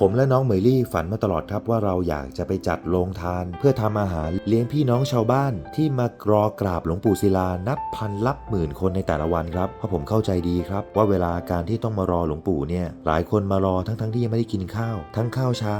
ผมและน้องเหมยลี่ฝันมาตลอดครับว่าเราอยากจะไปจัดโรงทาน เพื่อทำอาหารเลี้ยงพี่น้องชาวบ้าน ที่มารอกราบหลวงปู่ศิลานับพันลับหมื่นคนในแต่ละวันครับเพราะผมเข้าใจดีครับ ว่าเวลาการที่ต้องมารอหลวงปู่เนี่ยหลายคนมารอทั้งๆทที่ยังไม่ได้กินข้าว ทั้งข้าวเช้า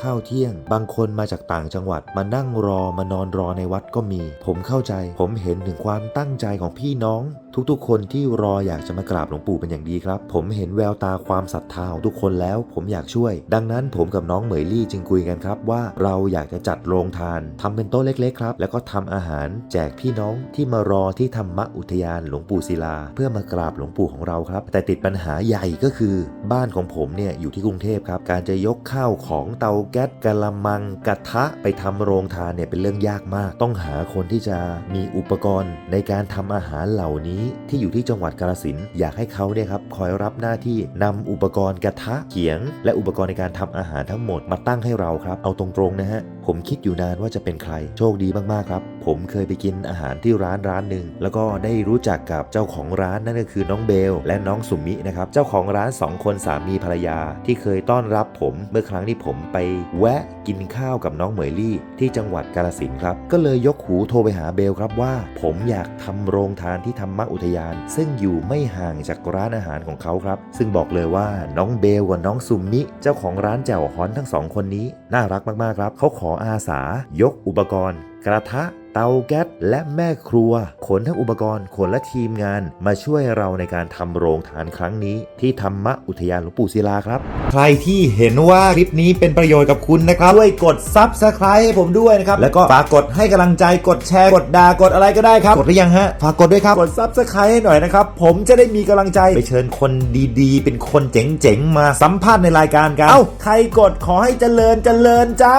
ข้าวเที่ยง บางคนมาจากต่างจังหวัดมานั่งรอมานอนรอในวัดก็มี ผมเข้าใจ ผมเห็นถึงความตั้งใจของพี่น้อง ทุกๆ คนที่รออยากจะมากราบหลวงปู่เป็นอย่างดีครับ ผมเห็นแววตาความศรัทธาของทุกคนแล้ว ผมอยากช่วย ดังนั้นผมกับน้องเหมยลี่จึงคุยกันครับว่าเราอยากจะจัดโรงทานทำเป็นโต๊ะเล็กๆครับ แล้วก็ทำอาหารแจกพี่น้องที่มารอที่ธรรมอุทยานหลวงปู่ศิลา เพื่อมากราบหลวงปู่ของเราครับ แต่ติดปัญหาใหญ่ก็คือ บ้านของผมเนี่ยอยู่ที่กรุงเทพครับ การจะยกข้าวของเตาแก๊สกะละมังกระทะไปทำโรงทานเนี่ยเป็นเรื่องยากมาก ต้องหาคนที่จะมีอุปกรณ์ในการทำอาหารเหล่านี้ที่อยู่ที่จังหวัดกาฬสินอยากให้เขาเนี่ยครับคอยรับหน้าที่นำอุปกรณ์กระทะเขียง และอุปกรณ์ในการทำอาหารทั้งหมดมาตั้งให้เราครับเอาตรงๆนะฮะผมคิดอยู่นานว่าจะเป็นใคร โชคดีมากๆครับ ผมเคยไปกินอาหารที่ร้านร้านหนึ่งแล้วก็ได้รู้จักกับเจ้าของร้านนั่นก็คือน้องเบล และน้องสุมินะครับเจ้าของร้านสองคนสามีภรรยา ที่เคยต้อนรับผมเมื่อครั้งที่ผมไปแวะกินข้าวกับน้องเหมยลี่ ที่จังหวัดกาฬสินครับก็เลยยกหูโทรไปหาเบลครับว่า ผมอยากทำโรงทานที่ธรรมอุทยาน ซึ่งอยู่ไม่ห่างจากร้านอาหารของเขาครับ ซึ่งบอกเลยว่าน้องเบลกับน้องซุมิเจ้าของร้านแจ่วฮอนทั้งสองคนนี้ น่ารักมากๆครับ เขาขออาสายกอุปกรณ์ กระทะ เตาแก๊สและแม่ครัว ขนทั้งอุปกรณ์ ขนและทีมงานมาช่วยเราในการทำโรงทานครั้งนี้ ที่ธรรมอุทยานหลวงปู่ศิลาครับ ใครที่เห็นว่าคลิปนี้เป็นประโยชน์กับคุณนะครับ ช่วยกด Subscribe ให้ผมด้วยนะครับ แล้วก็ฝากกดให้กำลังใจ กดแชร์ กดด่า กดอะไรก็ได้ครับ กดหรือยังฮะ ฝากกดด้วยครับ กด Subscribe ให้หน่อยนะครับ ผมจะได้มีกำลังใจ ไปเชิญคนดีๆ เป็นคนเจ๋งๆ มาสัมภาษณ์ในรายการกัน เอ้า ใครกดขอให้เจริญเจริญจ้า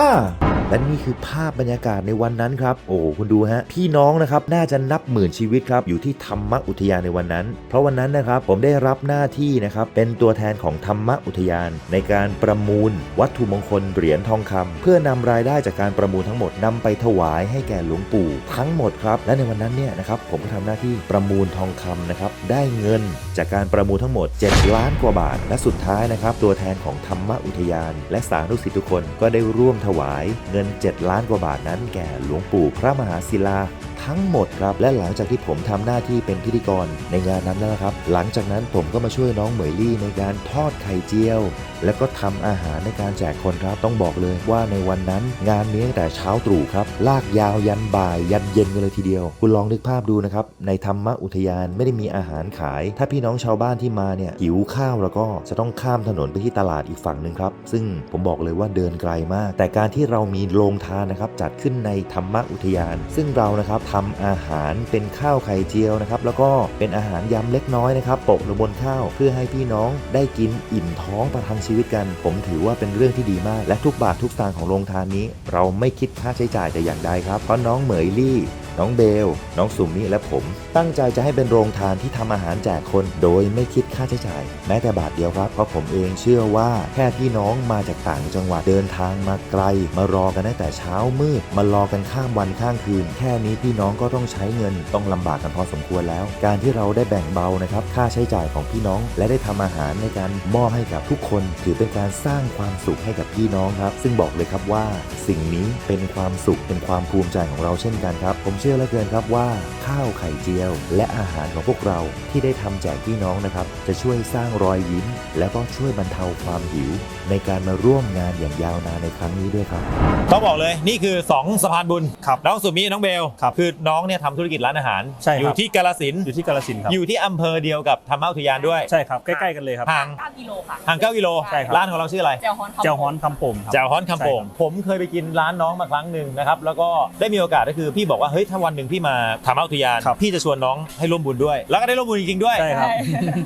และนี่คือภาพบรรยากาศในวันนั้นครับ โอ้โหคุณดูฮะ พี่น้องนะครับน่าจะนับหมื่นชีวิตครับ อยู่ที่ธรรมอุทยานในวันนั้น เพราะวันนั้นนะครับผมได้รับหน้าที่นะครับ เป็นตัวแทนของธรรมอุทยาน ในการประมูล วัตถุมงคลเหรียญทองคำเพื่อนำรายได้จากการประมูลทั้งหมดนำไปถวายให้แก่หลวงปู่ ทั้งหมดครับ และในวันนั้นเนี่ยนะครับผมก็ทำหน้าที่ประมูลทองคำนะครับได้เงินจากการประมูลทั้งหมด 7 ล้านกว่าบาท และสุดท้ายนะครับตัวแทนของธรรมอุทยาน และสาธุสิษย์ทุกคนก็ได้ร่วมถวายเงิน 7 ล้านกว่าบาทนั้นแก่หลวงปู่พระมหาศิลา ทั้งหมดครับ และหลังจากที่ผมทำหน้าที่เป็นพิธีกรในงานนั้นแล้วครับ หลังจากนั้นผมก็มาช่วยน้องเหมยลี่ในการทอดไข่เจียว แล้วก็ทำอาหารในการแจกคนครับต้องบอกเลยว่าในวันนั้นงานนี้ตั้งแต่เช้าตรู่ครับ ลากยาวยันบ่ายยันเย็นกันเลยทีเดียว คุณลองนึกภาพดูนะครับ ในธรรมอุทยานไม่ได้มีอาหารขาย ถ้าพี่น้องชาวบ้านที่มาเนี่ยหิวข้าวแล้วก็จะต้องข้ามถนนไปที่ตลาดอีกฝั่งหนึ่งครับ ซึ่งผมบอกเลยว่าเดินไกลมาก แต่การที่เรามีโรงทานนะครับจัดขึ้นในธรรมอุทยาน ซึ่งเรานะครับททำอาหารเป็นข้าวไข่เจียวนะครับแล้วก็เป็นอาหารยำเล็กน้อยนะครับโปะลงบนข้าวเพื่อให้พี่น้องได้กินอิ่มท้องประทังชีวิตกัน ผมถือว่าเป็นเรื่องที่ดีมาก และทุกบาททุกสตางค์ของโรงทานนี้ เราไม่คิดค่าใช้จ่ายแต่อย่างใดครับเพราะน้องเหมยลี่ น้องเบล น้องสุมิและผม ตั้งใจจะให้เป็นโรงทานที่ทำอาหารแจกคน โดยไม่คิดค่าใช้จ่าย แม้แต่บาทเดียวครับ เพราะผมเองเชื่อว่าแค่พี่น้องมาจากต่างจังหวัดเดินทางมาไกล มารอกันตั้งแต่เช้ามืด มารอกันข้ามวันข้ามคืน แค่นี้พี่น้องก็ต้องใช้เงินต้องลำบากกันพอสมควรแล้ว การที่เราได้แบ่งเบานะครับค่าใช้จ่ายของพี่น้อง และได้ทำอาหารในการมอบให้กับทุกคน ถือเป็นการสร้างความสุขให้กับพี่น้องครับ ซึ่งบอกเลยครับว่า สิ่งนี้เป็นความสุขเป็นความภูมิใจของเราเช่นกันครับผมเชื่อเหลือเกินครับว่าข้าวไข่เจียว และอาหารของพวกเราที่ได้ทำแจกพี่น้องนะครับ จะช่วยสร้างรอยยิ้ม และก็ช่วยบรรเทาความหิว ในการมาร่วมงานอย่างยาวนานในครั้งนี้ด้วยครับต้องบอกเลยนี่คือ 2สะพานบุญครับน้องสุมิน้องเบลครับคือน้องเนี่ยทำธุรกิจร้านอาหาร ใช่ครับ อยู่ที่กาลสินธุ์อยู่ที่กาลสินธุ์ครับ อยู่ที่อำเภอเดียวกับธรรมอุทยานด้วยใช่ครับ ใกล้ ๆ กันเลยครับ ห่าง9กิโลค่ะห่าง9กิโลใช่ครับ ร้านของเราชื่ออะไรเจลฮอนเจ้าฮ้อนคำโป่งครับ แจ่วฮ้อนคำโป่งใช่ครับผมเคยไปกินร้านน้องมาครั้งหนึ่งนะครับ แล้วก็ได้มีโอกาสก็คือพี่บอกว่าเฮ้ยถ้าวันหนึ่งพี่มาธรรมอุทยาน ครับพี่จะชวนน้องให้ร่วมบุญด้วย แล้วก็ได้ร่วมบุญจริงๆด้วย ใช่ครับ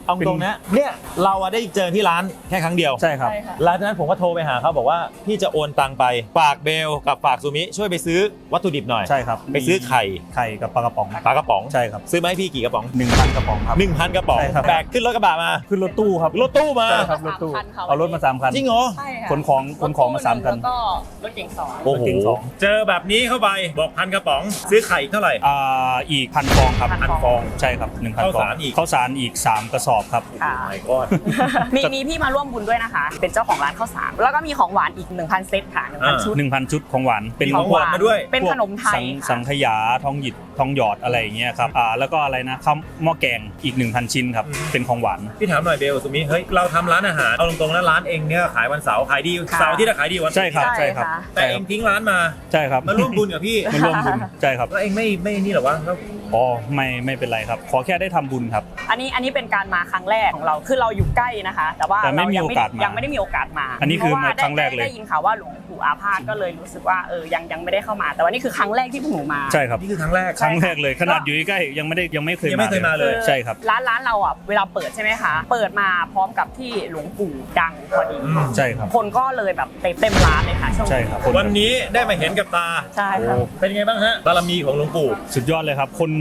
เอาตรงนะเนี่ยเราอะได้เจอที่ร้านแค่ครั้งเดียว ใช่ครับ ใช่ค่ะ หลังจากนั้นผมก็โทรไปหาเขาบอกว่าพี่จะโอนตังไปฝากเบลกับฝากสุมิช่วยไปซื้อวัตถุดิบหน่อย ใช่ครับไปซื้อไข่ไข่กับปลากระป๋องปลากระป๋องใช่ครับซื้อมาให้พี่กี่กระป๋องหนึ่งพันกระป๋องครับ 1,000 กระป๋องใช่ครับ แบกขึ้นรถกระบะมา ขึ้นรถตู้ครับรถตู้มา ใช่ครับรถตู้สามคันค่ะ เอารถมาสามคันจริงเหรอ ใช่ค่ะขนของขนของมาสามคันแล้วก็รถเก๋งสอง โอ้โหรถเก๋งสองเจอแบบนี้เข้าไปบอกพันกระป๋อง ซื้อไข่อีกเท่าไหร่ อ่าอีกพันฟองครับพันฟองใช่ครับหนึ่งพันข้าวฟองสารอีก ข้าวสารอีก 3 กระสอบครับ ค่ะ ไม่ก้อนมีมีพี่มาร่วมบุญด้วยนะคะ เป็นเจ้าของร้านข้าวสารแล้วก็มีของหวานอีก 1,000 เซตค่ะ1,000ชุด 1,000 ชุดของหวานเป็นมีของหวานมาด้วย เป็นขนมไทยสังค่ะ สังขยาทองหยิด ทองหยอดอะไรอย่างเงี้ยครับอ่าแล้วก็อะไรนะข้าวหม้อแกงอีก 1,000 ชิ้นครับอืมเป็นของหวาน พี่ถามหน่อยเบลสุมิเฮ้ยเราทำร้านอาหารเอาตรงๆนะร้านเองเนี่ยขายวันเสาร์ขายดีค่ะ เสาร์ที่จะขายดีวันใช่ครับใช่ใช่ครับค่ะแต่เองทิ้งร้านมาใช่ครับมาร่วมบุญกับพี่ มาร่วมบุญใช่ครับ แล้วเองไม่ไม่นี่เหรอวะแล้ว อ๋อไม่ไม่เป็นไรครับ ขอแค่ได้ทำบุญครับ อันนี้อันนี้เป็นการมาครั้งแรกของเราคือเราอยู่ใกล้นะคะ แต่ว่าแต่ไม่เรามียังโอกาสมายังไม่ได้มีโอกาสมาอันนี้คือเพะว่มาครั้งแรกเลย ได้ได้ยินข่าวว่าหลวงปู่อาพาธก็เลยรู้สึกว่าเออยังยังไม่ได้เข้ามา แต่ว่านี่คือครั้งแรกที่พวกหนูมา ใช่ครับ นี่คือครั้งแรก ครั้งแรกเลยขนาดอยู่ใกล้ๆยังไม่ได้ยังไม่เคยยังไม่เคยมาเลย ใช่ครับ ร้านร้านเราอะเวลาเปิดใช่ไหมคะ เปิดมาพร้อมกับที่หลวงปู่ดังพอดี อืม ใช่ครับ คนก็เลยแบบเต็มเต็มร้านเลยค่ะช่วงใช่นี้ครับวันนี้ได้มาเห็นกับตา ใช่ครับเป็นไงบ้างฮะบารมีของหลวงปู่ สุดยอดเลยครับ คน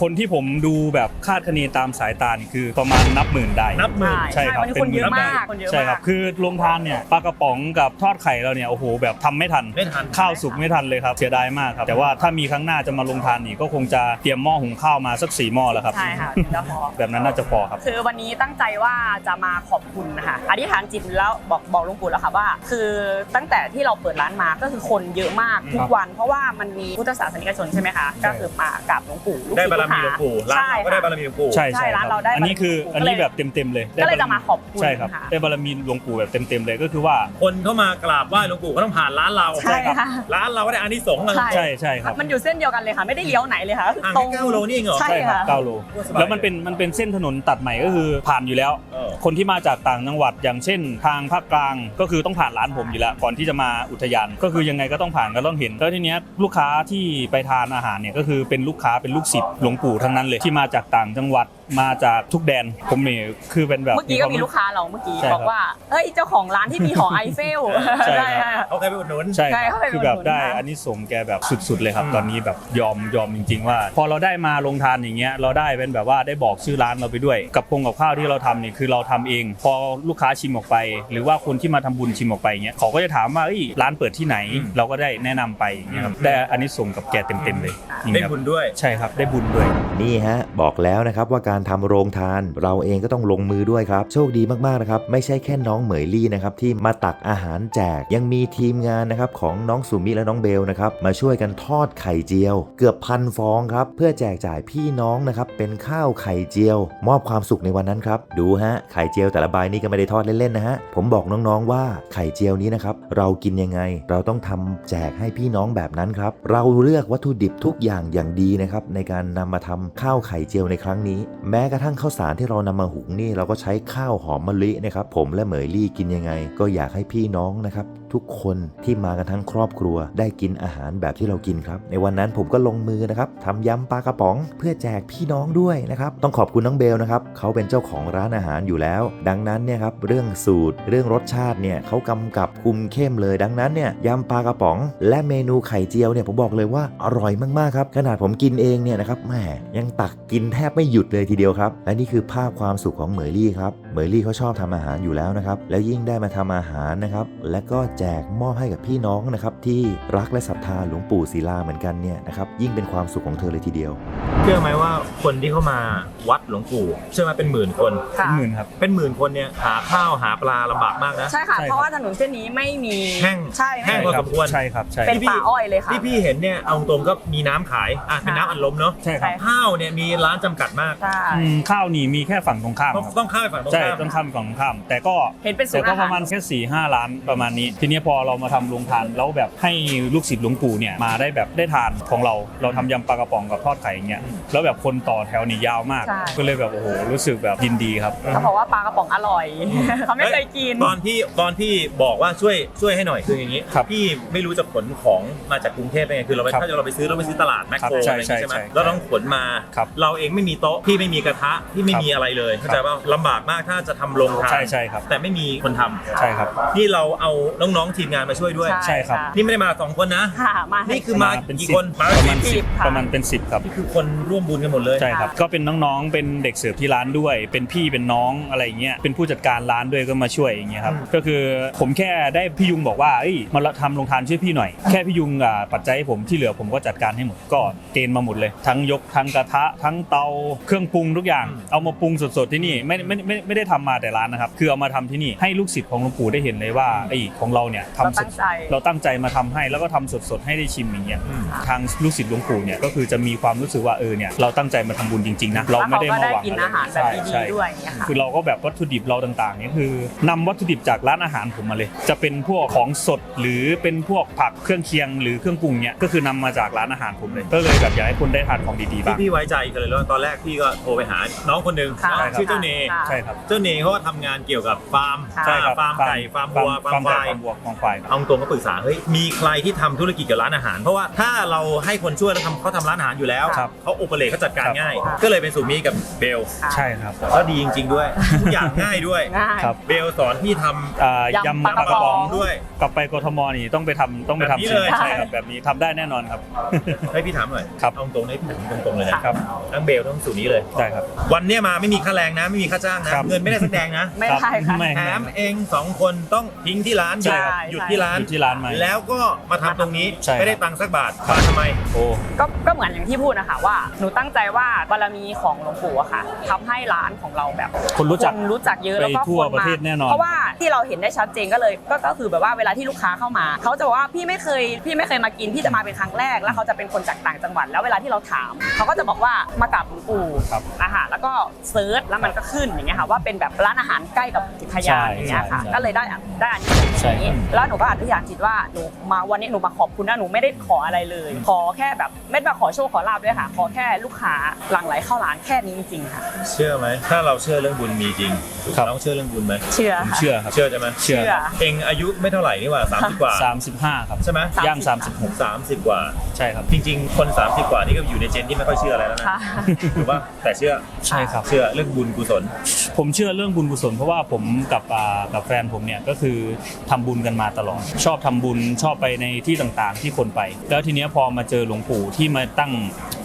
คนที่ผมดูแบบคาดคะเนตามสายตานี่คือประมาณนับหมื่นได้ นับหมื่น ใช่ครับวันนี้คนเยอะเป็นหมื่นมากคนเยอะใช่คมารับกคือลงทานเนี่ยปลากระป๋องกับทอดไข่เราเนี่ยโอ้โหแบบทำไม่ทัน ไม่ทัน ข้าวสุกไม่ทันเลยครับเสียดายมากครับ แต่ว่าถ้ามีครั้งหน้าจะมาลงทานอีกก็คงจะเตรียมหม้อหุงข้าวมาสักสี่หม้อแล้วครับใช่ค่ะถึงจะพอ แบบนั้นน่าจะพอครับ คือวันนี้ตั้งใจว่าจะมาขอบคุณนะคะอธิษฐานจิตแล้วบอกบอกหลวงปู่แล้วค่ะว่า คือตั้งแต่ที่เราเปิดร้านมาก็คือคนเยอะมากทุกวัน เพราะว่ามันมีพุทธศาสนิกชนใช่ไหมคะ ก็คือมากราบหลวงปู่ลูกได้ศิษย์บารลูกมีหาหลวงปู่ร้านใช่เราก็ได้ค่ะบารมีหลวงปู่ ใช่ใช่ใช่ร้านคเรารับได้อันนี้คือบารมีอันนี้แบบเต็มเต็มๆเลยก็เลยได้บารจะมาขอบคุณใช่ครับค่ะ ได้บารมีหลวงปู่แบบเต็มเต็มๆเลยก็คือว่า คนเข้ามากราบไหว้หลวงปู่ก็ต้องผ่านร้านเรา ใช่ค่ะ ร้านเราก็ได้อานิสงส์เลยใช่ ใช่ใช่ครับ มันอยู่เส้นเดียวกันเลยค่ะ ไม่ได้เลี้ยวไหนเลยค่ะห่างตรแค่งเก้าโลนี่เองเหรอ ใช่ใช่ครับค่ะเก้าโลสบายแล้วมันเป็นมันเป็นเส้นถนนตัดใหม่ก็คือผ่านอยู่แล้ว เออ คนที่มาจากต่างจังหวัดอย่างเช่น ทางภาคกลางก็คือต้องผ่านร้านผมอยู่แล้ว ก่อนที่จะมาอุทยาน ก็คือยังไงก็ต้องผ่านก็ต้องเห็นแล้วทีเนี้ยลูกค้าที่ไปทานอาหารเนี่ยก็คือเป็นลูกค้าเป็นลูกศิษย์หลวงปู่ทั้งนั้นเลยที่มาจากต่างจังหวัดมาจากทุกแดนผมเนี่ยคือเป็นแบบ เมื่อกี้ก็วามีลูกค้าเราเมื่อกี้ใช่ครับ บอกว่าเฮ้ยเจ้าของร้านที่มีหอไอเฟลใช่ใช่ครับค่ะ เขาเคยไปอุดหนุน ใช่ใช่ครับเข้าไปคือแบบอุดหนุนได้ค่ะอันนี้สงส์แกแบบสุด ๆ เลยครับ อืม ตอนนี้แบบยอมยอมจริง ๆ ว่า พอเราได้มาลงทานอย่างเงี้ยเราได้เป็นแบบว่าได้บอกชื่อร้านเราไปด้วย กับพงกับข้าวที่เราทำนี่คือเราทำเอง พอลูกค้าชิมออกไป หรือว่าคนที่มาทำบุญชิมออกไปเงี้ยเขาก็จะถามว่าเอ้ยร้านเปิดที่ไหน เราก็ได้แนะนำไปอย่างเงี้ยครับได้อันนี้ส่งส์กับแกเต็มๆเลยจริงได้ครับ บุญด้วย ใช่ครับ ได้บุญด้วยนี่ฮะ บอกแล้วนะครับว่าการทำโรงทาน เราเองก็ต้องลงมือด้วยครับ โชคดีมากๆนะครับ ไม่ใช่แค่น้องเหมยลี่นะครับที่มาตักอาหารแจก ยังมีทีมงานนะครับของน้องสุมิและน้องเบลนะครับมาช่วยกันทอดไข่เจียว เกือบพันฟองครับ เพื่อแจกจ่ายพี่น้องนะครับเป็นข้าวไข่เจียว มอบความสุขในวันนั้นครับ ดูฮะไข่เจียวแต่ละใบนี่ก็ไม่ได้ทอดเล่นๆนะฮะผมบอกน้องๆว่าไข่เจียวนี้นะครับเรากินยังไง เราต้องทำแจกให้พี่น้องแบบนั้นครับเราเลือกวัตถุดิบทุกอย่างอย่างดีนะครับในการนำมาทำข้าวไข่เจียวในครั้งนี้ แม้กระทั่งข้าวสารที่เรานำมาหุงนี่เราก็ใช้ข้าวหอมมะลินะครับผมและเหมยลี่กินยังไง ก็อยากให้พี่น้องนะครับทุกคนที่มากันทั้งครอบครัว ได้กินอาหารแบบที่เรากินครับ ในวันนั้นผมก็ลงมือนะครับทำยำปลากระป๋อง เพื่อแจกพี่น้องด้วยนะครับต้องขอบคุณน้องเบลนะครับเขาเป็นเจ้าของร้านอาหารอยู่แล้ว ดังนั้นเนี่ยครับเรื่องสูตร เรื่องรสชาติเนี่ยเขากำกับคุมเข้มเลย ดังนั้นเนี่ยยำปลากระป๋อง และเมนูไข่เจียวเนี่ยผมบอกเลยว่าอร่อยมากๆครับขนาดผมกินเองเนี่ยนะครับแหมยังตักกินแทบไม่หยุดเลยทีเดียวครับ และนี่คือภาพความสุขของเหมยลี่ครับเหมยลี่เขาชอบทำอาหารอยู่แล้วนะครับ แล้วยิ่งได้มาทำอาหารนะครับ และก็แจกมอบให้กับพี่น้องนะครับที่รักและศรัทธาหลวงปู่ศิลาเหมือนกันเนี่ยนะครับยิ่งเป็นความสุขของเธอเลยทีเดียว เชื่อไหมว่าคนที่เข้ามาวัดหลวงปู่เชื่อไหมเป็นหมื่นคนค่ะหมื่นครับเป็นหมื่นคนเนี่ยหาข้าวหาปลาลำบากมากนะใช่ค่ะใช่ครับเพราะว่าถนนเส้นนี้ไม่มีแห้งใช่แห้ไม่งพอสมควรใช่ครับใช่เป็นป่าอ้อยเลยค่ะที่พี่เห็นเนี่ยเอาตรงก็มีน้ำขายอะเป็นน้ำอัดลมเนาะใช่ครับใช่ข้าวเนี่ยมีร้านจำกัดมาก ใช่ อืมข้าวนี่มีแค่ฝั่งตรงข้ามต้องครับต้องข้าวไปฝั่งตรงใช่ข้าม ต้องข้ามฝั่งตรงข้าม แต่ก็เห็นเป็นศูแต่นย์ก็อาปหาร ระมาณแค่สี่ห้าล้านประมาณนี้ ทีนี้พอเรามาทำโรงทานแล้วแบบให้ลูกศิษย์หลวงปู่เนี่ยมาได้แบบได้ทานของเราเราทำยำปลากระป๋องกับทอดไข่อย่างเงี้ยแล้วแบบคนต่อแถวนี่ยาวมาก ใช่ ก็เลยแบบโอ้โหรู้สึกแบบยินดีครับ เขาบอกว่าปลากระป๋องอร่อย เขาไม่เคยกิน ตอนที่ตอนที่บอกว่าช่วยช่วยให้หน่อยคืออย่างนี้ครับพี่ไม่รู้จะขนของมาจากกรุงเทพเป็นไงคือเราไปครับถ้าเราไปซื้อเราไปซื้อตลาดแมคครับโครใช่อะไรอย่างงี้ใช่ไหมใช่ใช่เราต้องขนมา ครับเราเองไม่มีโต๊ะพี่ไม่มีกระทะพี่ไม่ครับมีอะไรเลยเข้าใจว่าลำบากมากถ้าจะทำโรงทานใช่ใช่ครับ แต่ไม่มีคนทำใช่ครับ นี่เราเอาน้องๆทีมงานมาช่วยด้วย ใช่ครับ นี่ไม่ได้มาสองคนนะ ค่ะมานี่คือมาเป็นกี่สิบคนมาประมาณสิบสิบค่ะ ประมาณเป็นสิบครับ นี่คือคนร่วมบุญกันหมดเลย ใช่ครับ ก็เป็นน้องๆ เป็นเด็กเสิร์ฟที่ร้านด้วย เป็นพี่เป็นน้องอะไรอย่างเงี้ย เป็นผู้จัดการร้านด้วยก็มาช่วยอย่างเงี้ยครับ ก็คือผมแค่ได้พี่ยุงบอกว่าเอ้ยมาทำโรงทานช่วยพี่หน่อย แค่พี่ยุงอ่าปัจจัยให้ผมที่เหลือผมก็จัดการให้หมด ก็เกณฑ์มาหมดเลยทั้งยกทั้งกระทะ ทั้งเตาเครื่องปรุงทุกอย่าง เอามาปรุงสดๆที่นี่ไม่ไม่ไม่ไม่ได้ทำมาแต่ร้านนะครับ คือเอามาทำที่นี่ให้ลูกศิษย์ของหลวงปู่ได้เห็นเลยว่าไอ้ของเราเนี่ยเราทำสตั้ดงใจ เราตั้งใจมาทำให้แล้วก็ทำสดๆให้ได้ชิมอย่างเงี้ยทางลูกศิษย์หลวงปู่เนี่ยก็คือจะมีความรู้สึกว่าเออเนี่ยเราตั้งใจมาทำบุญจริงๆนะเราไม่ได้แล้วมาเขาก็ได้หวังกินอะไรอาหารแบบใช่ดีใช่ๆด้วยอย่างเงี้ยค่ะ คือเราก็แบบวัตถุดิบเราต่างๆเนี่ยคือนำวัตถุดิบจากร้านอาหารผมมาเลย จะเป็นพวกของสดหรือเป็นพวกผักเครื่องเคียงหรือเครื่องปรุงเนี่ยก็คือนำมาจากร้านอาหารผมเลย ก็เลยแบบอยากให้คนได้ทานของดีๆที่บ้างพี่ไว้ใจกันเลยแล้วตอนแรกพี่ก็โทรไปหาน้องคนหนึ่งค่ะน้องชื่อเจ้าเนค่ะ ใช่ครับเจ้าเนเขาก็ทำงานเกี่ยวกับฟาร์มใช่ครับฟาร์มไก่ฟาร์มวัวฟาร์มควายฟาร์มวัวฟาร์มควายเอาตรงก็ปรึกษาเฮ้ยมีใครที่ทำธุรกิจกับร้านอาหาร เพราะว่าถ้าเราให้คนช่วยแล้วทำเขาทำร้านอาหารอยู่แล้วครับเขาโอเปเรตเขาจัดการครับ ง่ายครับก็เลยเป็นสูมีกับเบลค่ะใช่ครับแล้วดีจริง ๆ ด้วยทุกอย่างง่ายด้วย ง่าย ครับเบลสอนพี่ทำอ่ายำำปลากประลากระป๋ป๋อองงด้วย กลับไปกทมนี่ต้องไปทำต้องไปแบบนี้ทำสิ่งเลย ใช่ครับแบบนี้ทำได้แน่นอนครับ ให้พี่ถามหน่อยครับ เอาตรงๆให้พี่ถามตรงๆเลยนะครับทั้งเบลทั้งสูตรนี้เลย ได้ครับ วันเนี้ยมาไม่มีค่าแรงนะ ไม่มีค่าจ้างนะครับ เงินไม่ได้แสดงนะไม่ได้ค่ะ ไม่แถมเองสองคนต้องทิ้งที่ร้านใช่ หยุดที่ร้าน อยู่ที่ร้านไหม แล้วก็มาทำตรงนี้ใช่ครับ ไม่ได้ตังค์สักบาทมาทำไม โอ้ ก็ก็เหมือนอย่างที่พูดนะคะว่าหนูตั้งใจว่าบารมีของหลวงปู่อะค่ะทำให้ร้านของเราแบบคนรู้จักคนรู้จักเยอะไปแล้วก็ทั่วคนประมาเทศแน่นอน เพราะว่าที่เราเห็นได้ชัดเจนก็เลยก็ก็คือแบบว่าเวลาที่ลูกค้าเข้ามาเขาจะบอกว่าพี่ไม่เคยพี่ไม่เคยมากินพี่จะมาเป็นครั้งแรก แล้วเขาจะเป็นคนจากต่างจังหวัด แล้วเวลาที่เราถามเขาก็จะบอกว่ามากราบหลวงปู่ครับนะคะแล้วก็เซิร์ชแล้วมันก็ขึ้นอย่างเงี้ยค่ะว่าเป็นแบบร้านอาหารใกล้กับอุทยานใช่อย่างเงี้ยค่ะ ใช่ก็เลยได้ได้อันนี้ใช่อย่างนี้ครับ แล้วหนูก็อธิษฐานจิตว่าหนูมาวันนี้หนูมาขอบคุณนะหนูไม่ได้ขออะไรเลย ขอแค่แบบไม่ได้มาขอโชคขอลาบด้วยค่ะ ขอแค่ลูกค้าหลั่งไหลเข้าร้านแค่นี้จริงๆค่ะ เชื่อไหม ถ้าเราเชื่อเรื่องบุญมีจริงครับ น้องเชื่อเรื่องบุญไหมเชื่อผมค่ะ เชื่อครับ เชื่อใช่ไหมเชื่อเชื่อ เองอายุไม่เท่าไหร่นี่หว่าสามสิบกว่าสามสิบห้าครับ ใช่ไหม ย่างสาสามมสิสิบบหกสามสิบกว่า ใช่ครับ จริง ๆ คน 30 กว่านี่ก็อยู่ในเจนที่ไม่ค่อยเชื่ออะไรแล้วนะค่ะถูกป่ะแต่เชื่อใช่ครับ เชื่อเรื่องบุญกุศล ผมเชื่อเรื่องบุญกุศลเพราะว่าผมกับอ่ากับแฟนผมเนี่ยก็คือทำบุญกันมาตลอด ชอบทำบุญชอบไปในที่ต่างๆ ที่คนไป แล้วทีเนี้ยพอมาเจอหลวงปู่ที่มาตั้ง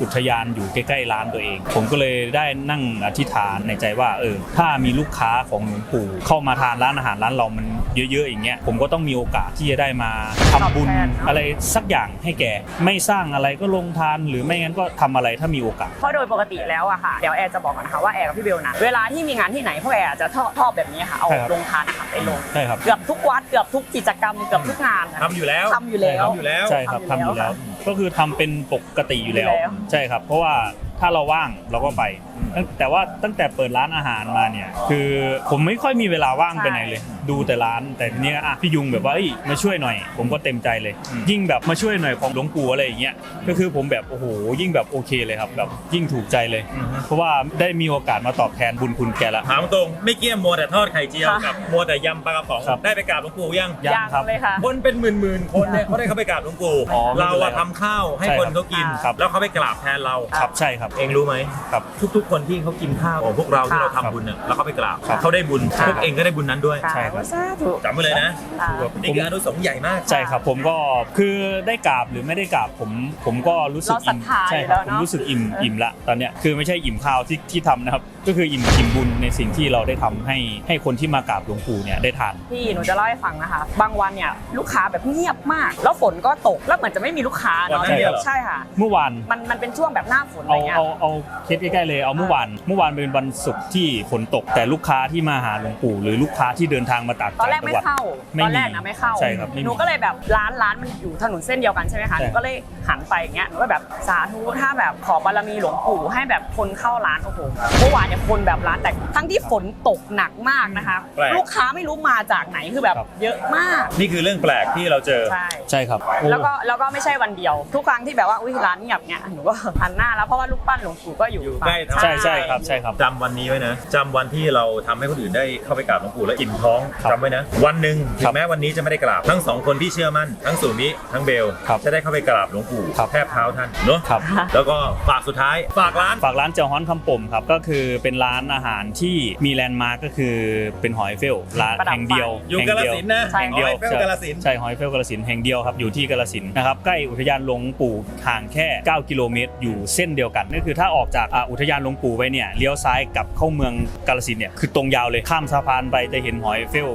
อุทยานอยู่ใกล้ๆร้านตัวเอง ผมก็เลยได้นั่งอธิษฐานในใจว่าเออถ้ามีลูกค้าของหลวงปู่เข้ามาทานร้านอาหารร้านเรามัน เยอะๆอย่างเงี้ยผมก็ต้องมีโอกาสที่จะได้มาทำบุญตอบแทนเนอะอะไรสักอย่างให้แกไม่สร้างอะไรก็ลงทานหรือไม่งั้นก็ทำอะไรถ้ามีโอกาส เพราะโดยปกติแล้วอะค่ะเดี๋ยวแอร์จะบอกก่อนนะคะว่าแอร์กับพี่เบลนะเวลาที่มีงานที่ไหนพวกแอร์จะชอบชอบแบบนี้ค่ะเอาใช่ครับ ลงทานอาหารไปลง ใช่ครับ เกือบทุกวัดเกือบทุกกิจกรรมเกือบทุกงานนะทำอยู่แล้วทำอยู่แล้ว ทำอยู่แล้ว ใช่ครับทำทำออยู่ยู่แล้แล้ววก็คือทำเป็นปกติอยู่แล้ว อยู่แล้ว ใช่ครับ เพราะว่าถ้าเราว่างเราก็ไปตั้ง แต่ว่าตั้งแต่เปิดร้านอาหารมาเนี่ย คือผมไม่ค่อยมีเวลาว่างไปไหนเลย ดูแต่ร้านแต่ทีเนี้ยอะพี่ยุงแบบว่าเอ้ยมาช่วยหน่อย ผมก็เต็มใจเลย ยิ่งแบบมาช่วยหน่อยของหลวงปู่อะไรอย่างเงี้ยก็คือผมแบบโอ้โหยิ่งแบบโอเคเลยครับแบบยิ่งถูกใจเลย เพราะว่าได้มีโอกาสมาตอบแทนบุญคุณแกละถามตรงไม่เกี่ยมมัวแต่ทอดไข่เจียวค่ะกับมัวแต่ยำปลากระป๋องครับได้ไปกราบหลวงปู่ยังยังยังครับเลยค่ะคนเป็นหมื่นๆคนเนี่ยเขาได้เข้าไปกราบหลวงปู่อ๋อไม่เราเป็นไรอะทำข้าวให้ใช่คนครับเขากินครับแล้วเขาไปกราบแทนเราครับใช่ครับ เองรู้ไหมครับทุกๆคนที่เขากินข้าวของพวกเราที่ค่ะเราทำบุญเนี่ยแล้วเขาไปกราบครับเขาได้บุญค่ะพวกเองก็ได้บุญนั้นด้วยใช่ครับสาธุจำไว้เลยนะค่ะนี่คืออนุสงส์ใหญ่มากใช่ครับผมก็คือได้กราบหรือไม่ได้กราบผมผมก็รู้สึกเราศรัอิ่ทมธาใช่อยู่ครับแล้วผมเนอะรู้สึกอิ่มเอออิ่อิ่มละตอนเนี้ยคือไม่ใช่อิ่มข้าวที่ที่ทำนะครับก็คืออิ่มอิ่มบุญในสิ่งที่เราได้ทำให้ให้คนที่มากราบหลวงปู่เนี่ยได้ทานพี่หนูจะเล่าให้ฟังนะคะ บางวันเนี่ยลูกค้าแบบเงียบมาก แล้วฝนก็ตกแล้วเหมือนจะไม่มีลูกค้าเนาะวันนั้นเนี่ยเหรอใช่ค่ะ เมื่อวานมันมันเป็นช่วงแบบหน้าฝนอะไรเอาเงี้ยเอาเอาเคสใกล้ๆเลยเอาเมื่อวานเมื่อวานเป็นวันศุกร์ที่ฝนตกแต่ลูกค้าที่มาหาหลวงปู่หรือลูกค้าที่เดินทางมาตากตอนแรกจังไม่หวัดเข้าไม่ตอนแรกมีนะไม่เข้าใช่ครับไม่มีหนูก็เลยแบบร้านร้านมันอยู่ถนนเส้นเดียวกันใช่ไหมคะใช่หนูก็เลยหันไปอย่างเงี้ยหนูก็แบบสาธุถ้าแบบขอบารมีหลวงปู่ให้แบบคนเข้าร้านโอ้โหเมื่อวานเนี่ยคนแบบร้านแต่ทั้งที่ฝนตกหนักมากนะคะแปลกลูกค้าไม่รู้มาจากไหนคือแบบเยอะมาก นี่คือเรื่องแปลกที่เราเจอใช่ใช่ครับโอ้แล้วก็แล้วก็ไม่ใช่วันเดียว ทุกครั้งที่แบบว่าอุ้ยร้านเงียบเนี่ยหนูก็หันหน้าแล้วเพราะว่าลูกปั้นหลวงปู่ก็อยู่อยู่ใกล้ทำใช่ใช่ครับใช่ครับ จำวันนี้ไว้นะจำวันที่เราทำให้คนอื่นได้เข้าไปกราบหลวงปู่แล้วอิ่มท้องครับจำไว้นะ วันหนึ่งถึครังบแม้วันนี้จะไม่ได้กราบทั้งสองคนที่เชื่อมั่นทั้งสุมิทั้งเบล ครับจะได้เข้าไปกราบหลวงปู่ครับ แทบเท้าท่านเนาะครับ แล้วก็ฝากสุดท้ายฝากร้าน ฝากร้านเจ้าฮ้อนคำป่มครับก็คือเป็นร้านอาหารที่มีแลนด์มาร์กก็คือเป็นหอยเฟลร้านประดับแห่งเดียวอยู่แห่งกาฬเดียวสินธุ์นะใช่ แห่งเดียวหอยเฟลกาฬสินธุ์ ใช่หอยเฟลกาลสินธุ์แห่งเดียวครับอยู่ที่กาลสินธุ์นะครับใกล้อุทยานหลวงปู่ห่างแค่ 9 กิโลเมตรอยู่เส้นเดียวกันนั่นคือถ้าออกจากอ่าอุทยานหลวงปู่ไปเนี่ยเลี้ยวซ้ายกลับเข้าเมืองกาลสินธุ์เนี่ยคือตรงยาวเลยข้ามสะพานไปจะเห็นหอยเฟล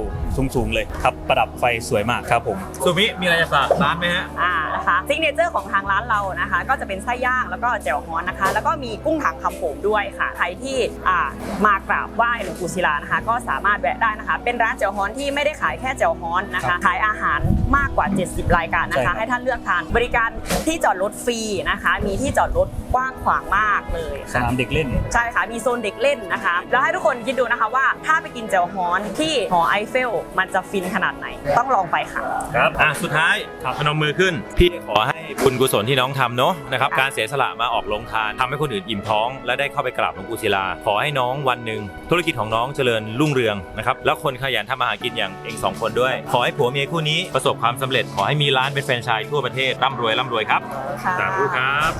สูงๆเลยครับประดับไฟสวยมากครับผมสุมิมีอะไรจะฝากร้านไหมฮะอ่านะคะซิกเนเจอร์ของทางร้านเรานะคะ ก็จะเป็นไส้ย่างแล้วก็แจ่วฮ้อนนะคะ แล้วก็มีกุ้งถังคำโป่งด้วยค่ะใครที่อ่ามากราบไหว้หลวงปู่ศิลานะคะ ก็สามารถแวะได้นะคะ เป็นร้านแจ่วฮ้อนที่ไม่ได้ขายแค่แจ่วฮ้อนนะคะ ขายอาหารมากกว่า 70 รายการนะใช่ครัคะบให้ท่านเลือกทานบริการที่จอดรถฟรีนะคะ มีที่จอดรถกว้างขวางมากเลยสค่ะนามเด็กเล่นใช่ค่ะ มีโซนเด็กเล่นนะคะ แล้วให้ทุกคนคิดดูนะคะว่าถ้าไปกินแจ่วฮ้อนที่หอไอเฟล มันจะฟินขนาดไหน ต้องลองไปค่ะ ครับ อะ สุดท้ายครับพนมมือขึ้น พี่ขอให้ บุญกุศลที่น้องทำเนาะนะครับการเสียสละมาออกโรงทานทำให้คนอื่นอิ่มท้อง และได้เข้าไปกราบหลวงปู่ศิลา ขอให้น้องวันหนึ่งธุรกิจของน้องเจริญรุ่งเรืองนะครับแล้วคนขยันทำมาหากินอย่างเองสองคนด้วย ขอให้ผัวเมียคู่นี้ประสบความสำเร็จ ขอให้มีร้านเป็นแฟรนไชส์ทั่วประเทศร่ำรวยร่ำรวยครับค่ะสาธุครับ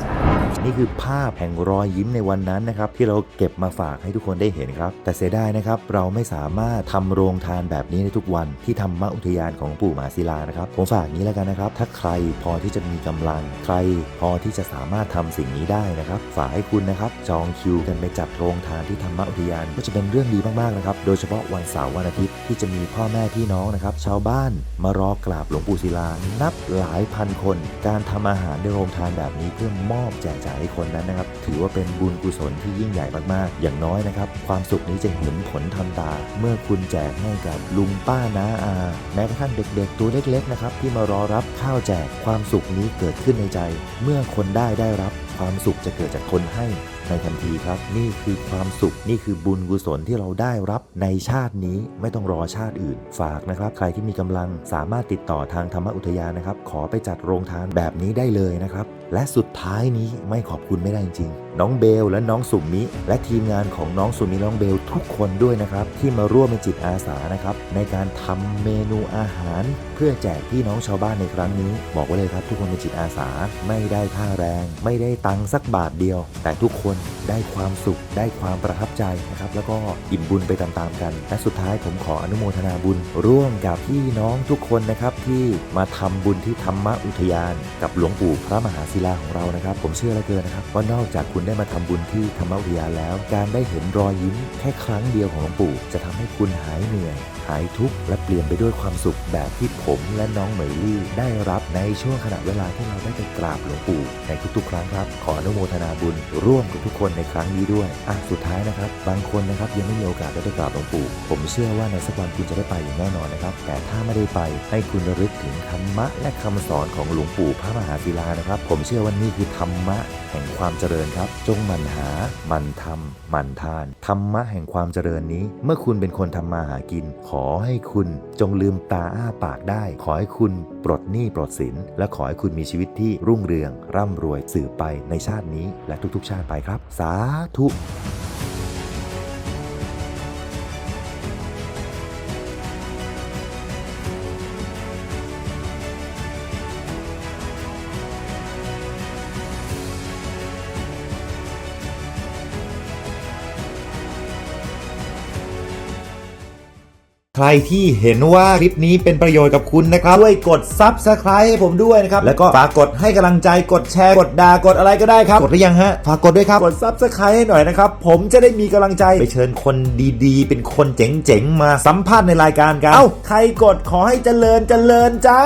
นี่คือภาพแห่งรอยยิ้มในวันนั้นนะครับที่เราเก็บมาฝากให้ทุกคนได้เห็นครับ แต่เสียดายนะครับเราไม่สามารถทำโรงทานแบบนี้ในทุกวันที่ธรรมอุทยานของปู่หมาศิลานะครับผมฝากอย่างนี้แล้วกันนะครับ ถ้าใครพอที่จะมีกำลังใครพอที่จะสามารถทำสิ่งนี้ได้นะครับ ฝากให้คุณนะครับ จองคิวกันไปจัดโรงทานที่ธรรมอุทยานก็จะเป็นเรื่องดีมากๆนะครับ โดยเฉพาะวันเสาร์วันอาทิตย์ที่จะมีพ่อแม่พี่น้องนะครับ ชาวบ้านมารอกราบหลวงปู่ศิลา นับหลายพันคน การทำอาหารในโรงทานแบบนี้เพื่อมอบแจกจ่ายให้คนนั้นนะครับ ถือว่าเป็นบุญกุศลที่ยิ่งใหญ่มากๆ อย่างน้อยนะครับ ความสุขนี้จะเห็นผลทันตา เมื่อคุณแจกให้กับลุงป้าน้าอา แม้กระทั่งเด็กๆ ตัวเล็กๆนะครับที่มารอรับข้าวแจกความสุขนี้เกิดขึ้นในใจ เมื่อคนได้ได้รับ ความสุขจะเกิดจากคนให้ในทันทีครับ นี่คือความสุขนี่คือบุญกุศลที่เราได้รับในชาตินี้ไม่ต้องรอชาติอื่น ฝากนะครับ ใครที่มีกำลังสามารถติดต่อทางธรรมอุทยานนะครับ ขอไปจัดโรงทานแบบนี้ได้เลยนะครับ และสุดท้ายนี้ไม่ขอบคุณไม่ได้จริงๆน้องเบลและน้องสุมิและทีมงานของน้องสุมิน้องเบลทุกคนด้วยนะครับ ที่มาร่วมเป็นจิตอาสานะครับ ในการทำเมนูอาหาร เพื่อแจกพี่น้องชาวบ้านในครั้งนี้ บอกไว้เลยครับ ทุกคนเป็นจิตอาสาไม่ได้ค่าแรง ไม่ได้ตังค์สักบาทเดียว แต่ทุกคนได้ความสุขได้ความประทับใจนะครับ แล้วก็อิ่มบุญไปตามๆกัน และสุดท้ายผมขออนุโมทนาบุญ ร่วมกับพี่น้องทุกคนนะครับที่มาทำบุญที่ธรรมอุทยาน กับหลวงปู่พระมหาศิลาของเรานะครับ ผมเชื่อเหลือเกินนะครับว่านอกจากคุณได้มาทำบุญที่ธรรมอุทยานแล้ว การได้เห็นรอยยิ้มแค่ครั้งเดียวของหลวงปู่ จะทำให้คุณหายเหนื่อย หายทุกข์และเปลี่ยนไปด้วยความสุขแบบที่ผมและน้องเหมยลี่ได้รับในช่วงขณะเวลาที่เราได้ไปกราบหลวงปู่ในทุกๆ ครั้งครับ ขออนุโมทนาบุญร่วมกับทุกคนในครั้งนี้ด้วยอะสุดท้ายนะครับ บางคนนะครับยังไม่มีโอกาสได้ไปกราบหลวงปู่ ผมเชื่อว่าในสักวันคุณจะได้ไปอย่างแน่นอนนะครับ แต่ถ้าไม่ได้ไปให้คุณระลึกถึงธรรมะและคำสอนของหลวงปู่พระมหาศิลานะครับ ผมเชื่อว่านี่คือธรรมะแห่งความเจริญครับ จงมันหา มันทำมันทาน ธรรมะแห่งความเจริญนี้ เมื่อคุณเป็นคนทำมาหากินขออให้คุณจงลืมตาอ้าปากได้ ขอให้คุณปลดหนี้ปลดสิน และขอให้คุณมีชีวิตที่รุ่งเรือง ร่ำรวยสืบไปในชาตินี้และทุกๆ ชาติไปครับ สาธุ ใครที่เห็นว่าคลิปนี้เป็นประโยชน์กับคุณนะครับช่วยกด Subscribe ให้ผมด้วยนะครับ แล้วก็ฝากกดให้กำลังใจกดแชร์ กดด่ากดอะไรก็ได้ครับ กดหรือยังฮะ ฝากกดด้วยครับ กด Subscribe ให้หน่อยนะครับ ผมจะได้มีกำลังใจไปเชิญคนดีๆ เป็นคนเจ๋งๆ มาสัมภาษณ์ในรายการกัน เอ้า ใครกดขอให้เจริญเจริญจ้า